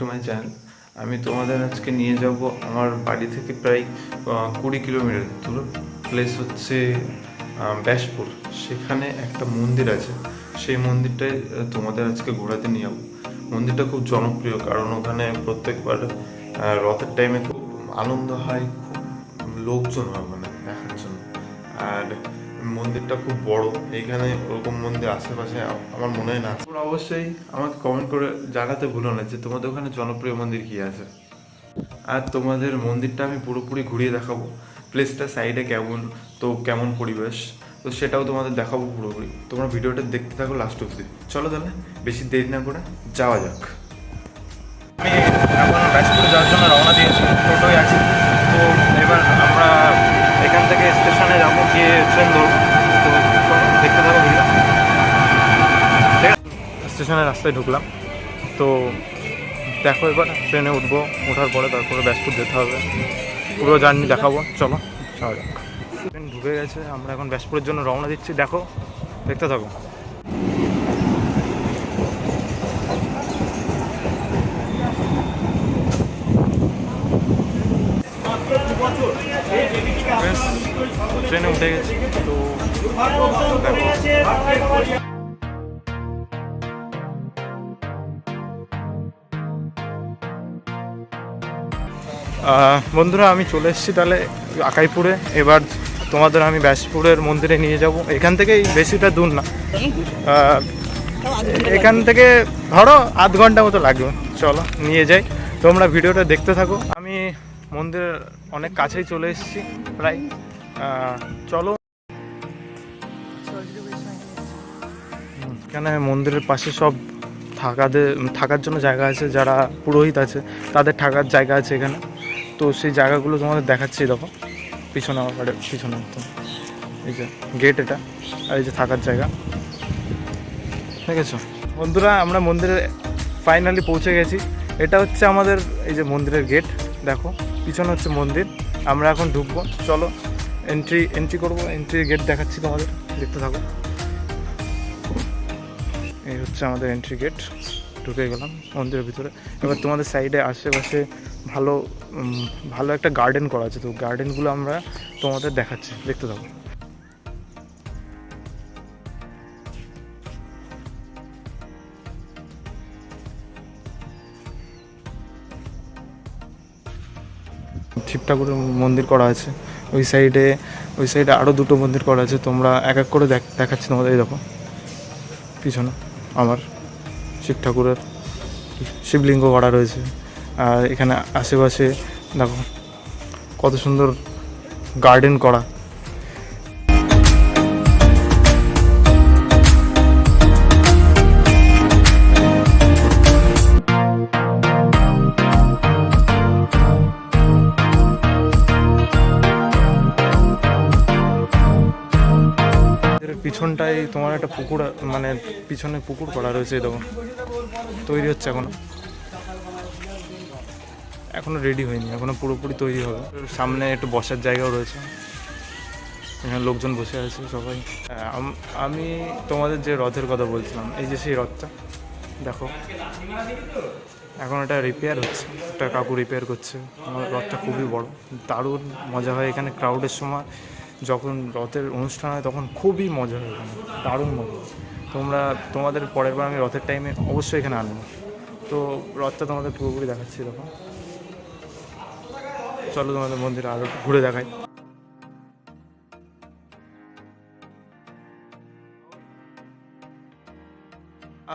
To my আমি তোমাদের আজকে নিয়ে যাব আমার বাড়ি থেকে প্রায় কুড়ি কিলোমিটার দূর। প্লেস হচ্ছে ব্যাসপুর। সেখানে একটা মন্দির আছে। সেই মন্দিরটায় আহ, তোমাদের আজকে ঘোরাতে নিয়ে যাব। মন্দিরটা খুব জনপ্রিয় কারণ ওখানে প্রত্যেকবার রথের টাইমে খুব আনন্দ হয় খুব লোকজন হয় ওখানে দেখার জন্য। আর মন্দিরটা খুব বড়, এইখানে ওরকম মন্দির আশেপাশে আমার মনে হয় না। তোমরা অবশ্যই আমাকে কমেন্ট করে জানাতে ভুলো না যে তোমাদের ওখানে জনপ্রিয় মন্দির কি আছে। আর তোমাদের মন্দিরটা আমি পুরোপুরি ঘুরিয়ে দেখাবো প্লেসটা সাইডে কেমন, তো কেমন পরিবেশ, তো সেটাও তোমাদের দেখাবো পুরোপুরি। তোমরা ভিডিওটা দেখতে থাকো লাস্ট অব্দি চলো তাহলে, বেশি দেরি না করে যাওয়া যাক। আমি এখন ব্যাসপুরে যাওয়ার জন্য রওনা দিয়েছি টোটোই আছি। তো এবার আমরা এখান থেকে স্টেশনে যাব, গিয়ে ট্রেন ধরবো। স্টেশনের রাস্তায় ঢুকলাম। তো দেখো এবার ট্রেনে উঠবো, ওঠার পরে তারপরে ব্যাসপুর যেতে হবে। পুরো জার্নি দেখাবো, চলো, যাওয়া যাক। ট্রেন ঢুকে গেছে, আমরা এখন ব্যাসপুরের জন্য রওনা দিচ্ছি। দেখো, দেখতে থাকো। ট্রেনে উঠে গেছি, তো বন্ধুরা, আমি চলে এসেছি তাহলে আকাইপুরে। এবার তোমাদের আমি ব্যাসপুরের মন্দিরে নিয়ে যাব। এখান থেকেই বেশিটা দূর না। এখান থেকে ধরো আধ ঘণ্টা মতো লাগবে। চলো, নিয়ে যাই। তোমরা ভিডিওটা দেখতে থাকো। আমি মন্দিরের অনেক কাছেই চলে এসেছি, প্রায়। চলো। এখানে মন্দিরের পাশে সব থাকাদের থাকার জন্য জায়গা আছে, যারা পুরোহিত আছে, তাদের থাকার জায়গা আছে এখানে। তো সেই জায়গাগুলো তোমাদের দেখাচ্ছি, দেখো। পিছনে আমার বাড়ির, পিছনে একদম। এই যে গেট এটা, আর এই যে থাকার জায়গা। ঠিক আছে বন্ধুরা, আমরা মন্দিরে ফাইনালি পৌঁছে গেছি। এটা হচ্ছে আমাদের এই যে মন্দিরের গেট দেখো। পিছনে হচ্ছে মন্দির। আমরা এখন ঢুকবো। চলো এন্ট্রি এন্ট্রি করব। এন্ট্রি গেট দেখাচ্ছি তোমাদের। দেখতে থাকো। এই হচ্ছে আমাদের এন্ট্রি গেট ঢুকে গেলাম মন্দিরের ভিতরে। এবার তোমাদের সাইডে আশেপাশে ভালো ভালো একটা গার্ডেন করা আছে। তো গার্ডেনগুলো আমরা তোমাদের দেখাচ্ছি। দেখতে থাকো। শিব ঠাকুরের মন্দির করা আছে। ওই সাইডে ওই সাইডে আরও দুটো মন্দির করা আছে। তোমরা এক এক করে দেখ, দেখাচ্ছি তোমাদের। এই দেখো, পিছনে, আমার। শিব ঠাকুরের শিবলিঙ্গ গড়া রয়েছে। আর এখানে আশেপাশে দেখো কত সুন্দর গার্ডেন করা। পিছনটায় তোমার একটা পুকুর মানে পিছনে পুকুর করা রয়েছে দেখো। তৈরি হচ্ছে এখনও। এখনও রেডি হয়নি, এখনও পুরোপুরি তৈরি হবে। সামনে একটু বসার জায়গাও রয়েছে। এখানে লোকজন বসে আছে সবাই। আমি তোমাদের যে রথের কথা বলছিলাম, এই যে সেই রথটা, দেখো। এখন এটা রিপেয়ার হচ্ছে, একটা কাকু রিপেয়ার করছে। আমার রথটা খুবই বড়। দারুণ মজা হয় এখানে ক্রাউডের সময়। যখন রথের অনুষ্ঠান হয় তখন খুবই মজা হয় এখানে, দারুণ মজা তোমরা, তোমাদের পরের বার আমি রথের টাইমে অবশ্যই এখানে আনব তো রথটা তোমাদের পুরোপুরি দেখাচ্ছি এরকম চলো তোমাদের মন্দিরে আরও ঘুরে দেখাই।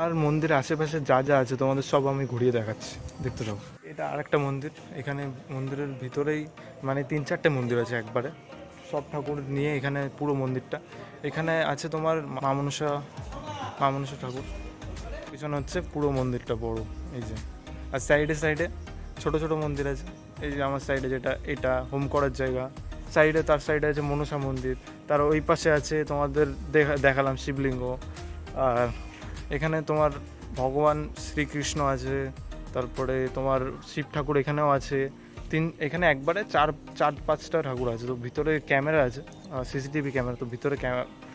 আর মন্দিরের আশেপাশে যা যা আছে তোমাদের সব আমি ঘুরিয়ে দেখাচ্ছি, দেখতে থাকো। এটা আর একটা মন্দির, এখানে মন্দিরের ভিতরেই মানে তিন চারটে মন্দির আছে একবারে। সব ঠাকুর নিয়ে এখানে পুরো মন্দিরটা। এখানে আছে তোমার মা মনসা মা মনসা ঠাকুর। পিছনে হচ্ছে পুরো মন্দিরটা বড়, এই যে। আর সাইডে সাইডে ছোট ছোট মন্দির আছে। এই যে আমার সাইডে যেটা, এটা হোম করার জায়গা। সাইডে তার সাইডে আছে মনসা মন্দির। তার ওই পাশে আছে তোমাদের দেখা, দেখালাম শিবলিঙ্গ। আর এখানে তোমার ভগবান শ্রীকৃষ্ণ আছে। তারপরে তোমার শিব ঠাকুর এখানেও আছে। তিন, এখানে একবারে চার চার পাঁচটা ঠাকুর আছে, তো ভিতরে ক্যামেরা আছে সিসিটিভি ক্যামেরা, তো ভিতরে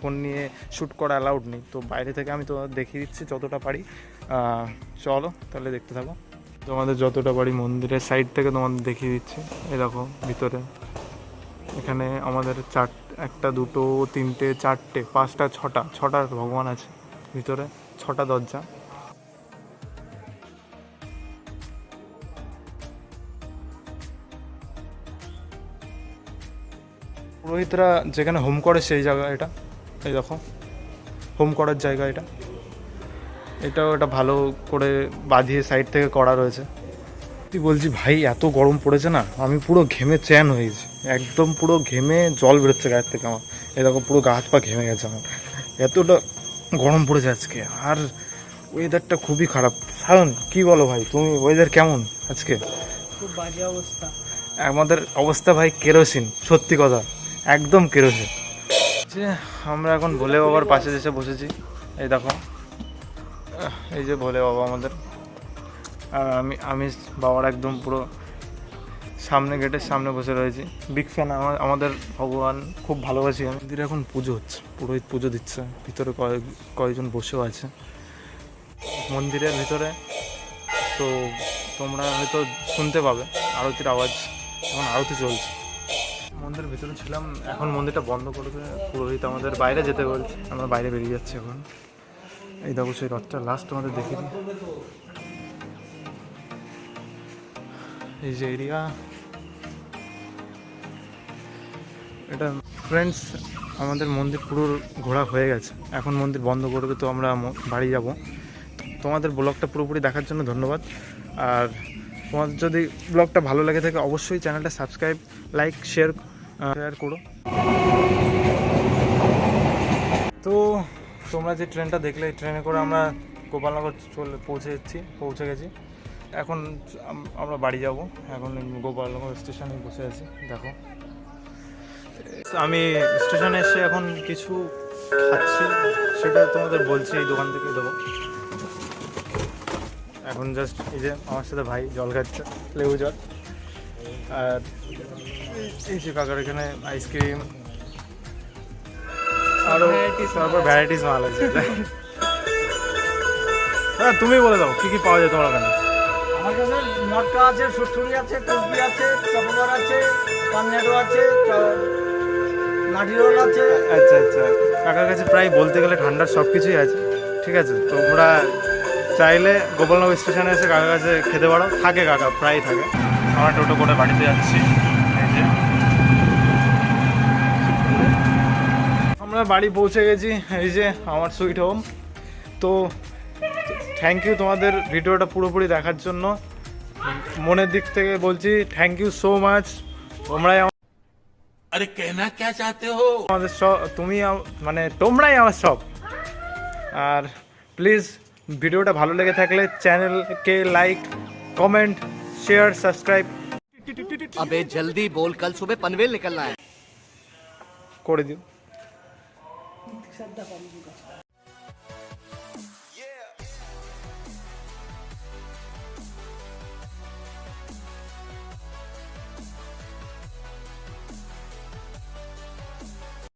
ফোন নিয়ে শ্যুট করা অ্যালাউড নেই, তো বাইরে থেকে আমি তো দেখিয়ে দিচ্ছি যতটা পারি। চলো, তাহলে দেখতে থাকো। তোমাদের যতটা পারি মন্দিরের সাইড থেকে তোমাদের দেখিয়ে দিচ্ছি এরকম ভিতরে। এখানে আমাদের চার, একটা, দুটো, তিনটে, চারটে, পাঁচটা, ছটা ছটা ভগবান আছে, ভিতরে, ছটা দরজা। পুরোহিতরা যেখানে হোম করে সেই জায়গা এটা। এই দেখো হোম করার জায়গা এটা। এটাও এটা ভালো করে বাঁধিয়ে সাইড থেকে করা রয়েছে। তুই বলছি ভাই এত গরম পড়েছে না আমি পুরো ঘেমে চ্যান হয়েছি একদম পুরো ঘেমে জল বেরোচ্ছে গায়ের থেকে আমার। এই দেখো পুরো গা হাত পা ঘেমে গেছে আমার। এতটা গরম পড়েছে আজকে। আর ওয়েদারটা খুবই খারাপ। সায়ন কি বলো ভাই তুমি ওয়েদার কেমন আজকে? খুব বাজে অবস্থা। আমাদের অবস্থা ভাই কেরোসিন সত্যি কথা। একদম কেরোসিন। যে আমরা এখন ভোলে বাবার পাশে এসে বসেছি। এই দেখো। এই যে ভোলে বাবা আমাদের। আর আমি আমি বাবার একদম পুরো সামনে গেটের সামনে বসে রয়েছি। বিগ ফ্যান আমার আমাদের ভগবান। খুব ভালোবাসি মন্দিরে এখন পুজো হচ্ছে। পুরোহিত পুজো দিচ্ছে। ভিতরে কয়েক কয়েকজন বসেও আছে। মন্দিরের ভিতরে তো তোমরা হয়তো শুনতে পাবে। আরতির আওয়াজ। এখন আরতি চলছে। মন্দিরের ভিতরে ছিলাম, এখন মন্দিরটা বন্ধ করবে পুরোহিত আমাদের বাইরে যেতে বলছে। আমরা বাইরে বেরিয়ে যাচ্ছি এখন। এই দেখো সেই রথটা লাস্ট আমাদের দেখে এই যে এরিয়া এটা ফ্রেন্ডস আমাদের মন্দির পুরো ঘোরা হয়ে গেছে। এখন মন্দির বন্ধ করবে তো আমরা বাড়ি যাব। তোমাদের ব্লগটা পুরোপুরি দেখার জন্য ধন্যবাদ। আর তোমাদের যদি ব্লগটা ভালো লেগে থাকে, অবশ্যই চ্যানেলটা সাবস্ক্রাইব লাইক শেয়ার শেয়ার করো। তো তোমরা যে ট্রেনটা দেখলে, এই ট্রেনে করে আমরা গোপালনগর চলে পৌঁছে যাচ্ছি, পৌঁছে গেছি। এখন আমরা বাড়ি যাব। এখন গোপালনগর স্টেশনে বসে আছি, দেখো। আমি স্টেশনে এসে এখন কিছু খাচ্ছি, সেটা তোমাদের বলছি, এই দোকান থেকে দেবো। এখন জাস্ট এই যে আমার সাথে ভাই জল খাচ্ছে, লেবু জল। আর এই যে কাকার এখানে আইসক্রিম আরও তারপর ভ্যারাইটিস মাল আছে হ্যাঁ তুমি বলে দাও কী কী পাওয়া যায় তোমার ওখানে? আমার কাছে মটকা আছে সুসুরি আছে কুলপি আছে চকোবার আছে কর্নেটো আছে নাটি রোল আছে। আচ্ছা আচ্ছা। কাকার কাছে প্রায় বলতে গেলে ঠান্ডার সব কিছুই আছে। ঠিক আছে তো তোমরা চাইলে গোপালনগর স্টেশনে এসে কাকার কাছে খেতে পারো। থাকে কাকা প্রায় থাকে। আমরা টোটো করে বাড়িতে যাচ্ছি। আমরা বাড়ি পৌঁছে গেছি এই যে আমার সুইট হোম তো থ্যাংক ইউ তোমাদের ভিডিওটা পুরোপুরি দেখার জন্য। মনের দিক থেকে বলছি থ্যাংক ইউ সো মাচ তোমরাই আরে কেনা কে চাতে হো? আমাদের সব তুমি মানে তোমরাই আমার সব। আর প্লিজ ভিডিওটা ভালো লেগে থাকলে চ্যানেলকে লাইক কমেন্ট शेयर सब्सक्राइब अबे जल्दी बोल कल सुबह पनवेल निकलना है। कोड़े दियो।